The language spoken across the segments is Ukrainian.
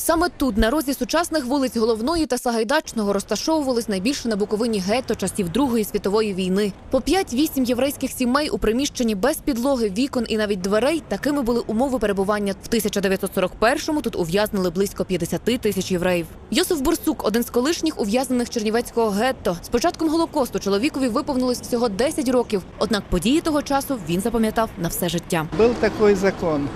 Саме тут, на розі сучасних вулиць Головної та Сагайдачного, розташовувались найбільше на Буковині гетто часів Другої світової війни. По 5-8 єврейських сімей у приміщенні без підлоги, вікон і навіть дверей. Такими були умови перебування. В 1941-му тут ув'язнили близько 50 тисяч євреїв. Йосиф Бурсук, один з колишніх ув'язнених Чернівецького гетто. З початком голокосту чоловікові виповнилось всього 10 років. Однак події того часу він запам'ятав на все життя. Был такой закон.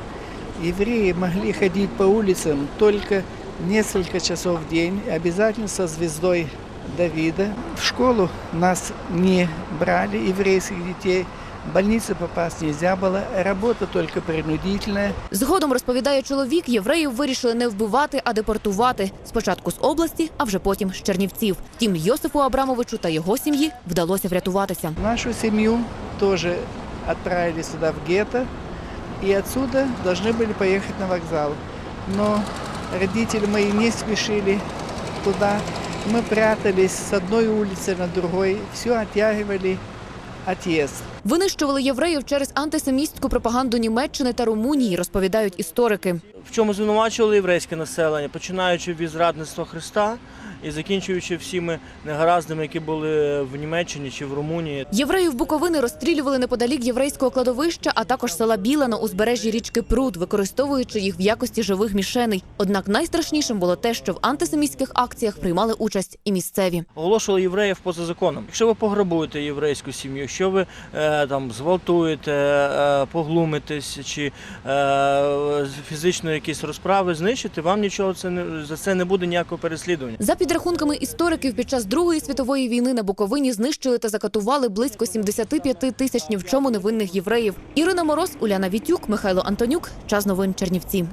Евреи могли ходить по улицам только несколько часов в день, обязательно со звездой Давида. В школу нас не брали, еврейских детей. В больницу попасть нельзя было, работа только принудительная. Згодом розповідає чоловік, євреїв вирішили не вбивати, а депортувати. Спочатку з області, а вже потім з Чернівців. Втім, Йосифу Абрамовичу та його сім'ї вдалося врятуватися. Нашу семью тоже отправили сюда в гетто, и отсюда должны были поехать на вокзал. Но родители мои не спешили туда. Мы прятались с одной улицы на другой, все оттягивали отъезд. Винищували євреїв через антисемістську пропаганду Німеччини та Румунії, розповідають історики. В чому звинувачували єврейське населення, починаючи від зрадництва Христа і закінчуючи всіми негараздами, які були в Німеччині чи в Румунії. Євреїв Буковини розстрілювали неподалік єврейського кладовища, а також села Біла на узбережжі річки Пруд, використовуючи їх в якості живих мішеней. Однак найстрашнішим було те, що в антисемістських акціях приймали участь і місцеві. Оголошували євреїв поза законом. Якщо ви пограбуєте єврейську сім'ю, якщо ви е, там зґвалтуєте, е, поглумитесь чи е, фізично якісь розправи знищити, вам нічого це не за це не буде ніякого переслідування. За підрахунками істориків, під час Другої світової війни на Буковині знищили та закатували близько 75 тисяч ні в чому невинних євреїв. Ірина Мороз, Уляна Вітюк, Михайло Антонюк. Час новин Чернівці.